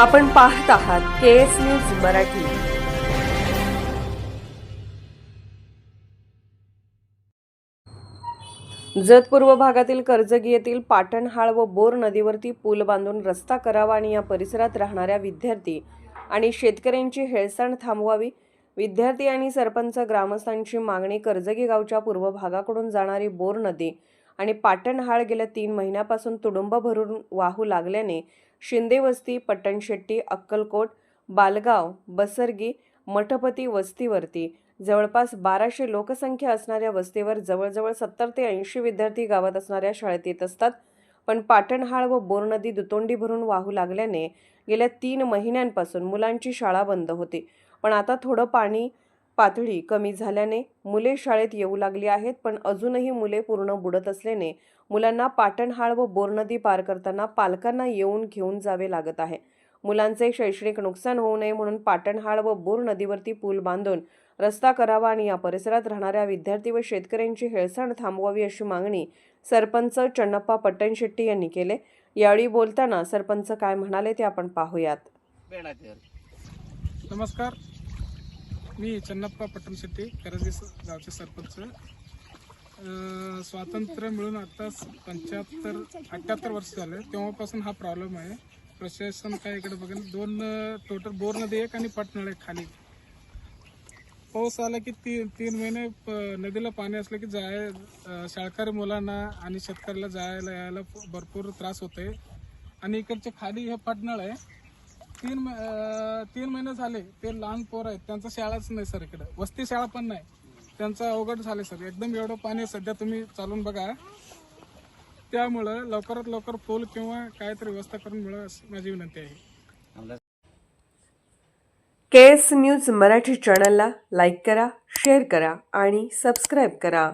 आपण पाहत आहात K S news Marathi. Jath पूर्व भागातील कर्जगी येथील पाटणहाळ व बोर नदीवरती पूल बांधून रस्ता करावा आणि या परिसरात राहणाऱ्या विद्यार्थी आणि शेतकऱ्यांची हेळसांड थांबवावी विद्यार्थी आणि सरपंच ग्रामस्थांची मागणी कर्जगी गावच्या पूर्व भागाकडून जाणारी बोर नदी आणि पाटणहाळ गेल्या तीन महिन्यापासून तुडुंब भरून वाहू लागल्याने शिंदेवस्ती पट्टणशेट्टी अक्कलकोट बालगाव बसरगी मठपती वस्तीवरती जवळपास बाराशे लोकसंख्या असणाऱ्या वस्तीवर जवळजवळ सत्तर ते ऐंशी विद्यार्थी गावात असणाऱ्या शाळेत येत असतात. पण पाटणहाळ व बोर नदी दुतोंडी भरून वाहू लागल्याने गेल्या तीन महिन्यांपासून मुलांची शाळा बंद होती. पण आता थोडं पाणी पातळी कमी झाल्याने मुले शाळेत येऊ लागली आहेत पण अजूनही मुले पूर्ण बुडत असल्याने मुलांना पाटणहाळ व बोर नदी पार करताना पालकांना येऊन घेऊन जावे लागत आहे. मुलांचे शैक्षणिक नुकसान होऊ नये म्हणून पाटणहाळ व बोर नदीवरती पूल बांधून रस्ता करावा आणि या परिसरात राहणाऱ्या विद्यार्थी व शेतकऱ्यांची हेळसांड थांबवावी अशी मागणी सरपंच चन्नप्पा पट्टणशेट्टी यांनी केले. यावेळी बोलताना सरपंच काय म्हणाले ते आपण पाहूयात. नमस्कार. मी चन्नप्पा पटणशेट्टी करंजी स- गावचे सरपंच. स्वातंत्र्य मिळून आता पंच्याहत्तर अठ्ठ्याहत्तर वर्ष झालं. तेव्हापासून हा प्रॉब्लेम आहे. प्रशासन काय इकडे बघेल. दोन टोटल बोर नदी एक आणि पटनळ एक खाली. पाऊस आला की तीन तीन महिने प- नदीला पाणी असलं की जाय शाळकरी मुलांना आणि शेतकऱ्याला जायला यायला भरपूर त्रास होतोय. आणि इकडच्या खाली हे पटनळ आहे. तीन अं, तीन महिने झाले ते लहान पोर आहेत त्यांचं शाळाच नाही सर इकडे. वस्ती शाळा पण नाही. त्यांचं अवघड झाले सर. एकदम एवढं पाणी आहे सध्या तुम्ही चालून बघा. त्यामुळं लवकरात लवकर पूल किंवा काहीतरी व्यवस्था करून मिळा अशी माझी विनंती आहे. के एस न्यूज मराठी चॅनलला लाईक करा शेअर करा आणि सबस्क्राईब करा.